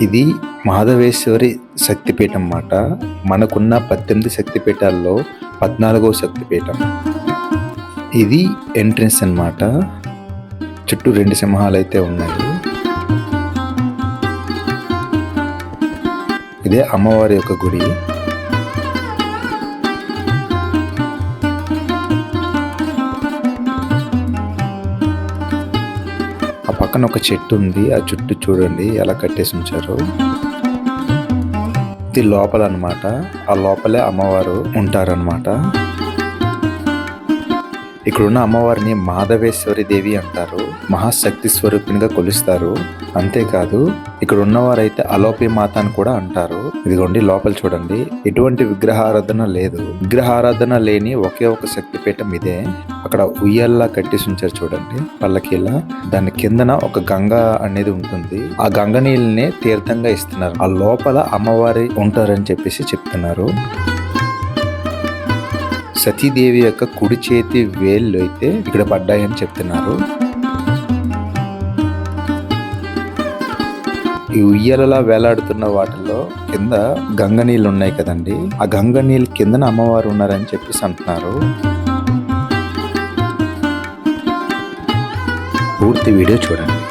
ఇది మాధవేశ్వరి శక్తిపీఠం అన్నమాట. మనకున్న పద్దెనిమిది శక్తిపీఠాల్లో పద్నాలుగో శక్తిపీఠం. ఇది ఎంట్రన్స్ అన్నమాట. చుట్టూ రెండు సింహాలు అయితే ఉన్నాయి. ఇదే అమ్మవారి యొక్క గుడి. పక్కన ఒక చెట్టు ఉంది. ఆ చుట్టూ చూడండి ఎలా కట్టేసి ఉంచారు. ఇది లోపల అన్నమాట ఆ లోపలే అమ్మవారు ఉంటారన్నమాట ఇక్కడున్న అమ్మవారిని మాధవేశ్వరి దేవి అంటారు మహాశక్తి స్వరూపిణిగా కొలుస్తారు. అంతేకాదు ఇక్కడ ఉన్నవారైతే అలోపి మాత అని కూడా అంటారు. ఇదిగోండి లోపల చూడండి. ఎటువంటి విగ్రహారాధన లేదు. విగ్రహారాధన లేని ఒకే ఒక శక్తిపీఠం ఇదే. అక్కడ ఉయ్యాల్లా కట్టేసి ఉంచారు చూడండి పల్లకిలా. దాని కిందన ఒక గంగ అనేది ఉంటుంది. ఆ గంగ నీళ్ళని తీర్థంగా ఇస్తున్నారు. ఆ లోపల అమ్మవారి ఉంటారని చెప్పేసి చెప్తున్నారు. సతీదేవి యొక్క కుడి చేతి వేళ్ళు అయితే ఇక్కడ పడ్డాయని చెప్తున్నారు. ఈ ఉయ్యాలలా వేలాడుతున్న వాటిలో కింద గంగ నీళ్ళు ఉన్నాయి కదండి. ఆ గంగ నీళ్ళ కిందన అమ్మవారు ఉన్నారని చెప్పేసి అంటున్నారు. పూర్తి వీడియో చూడండి.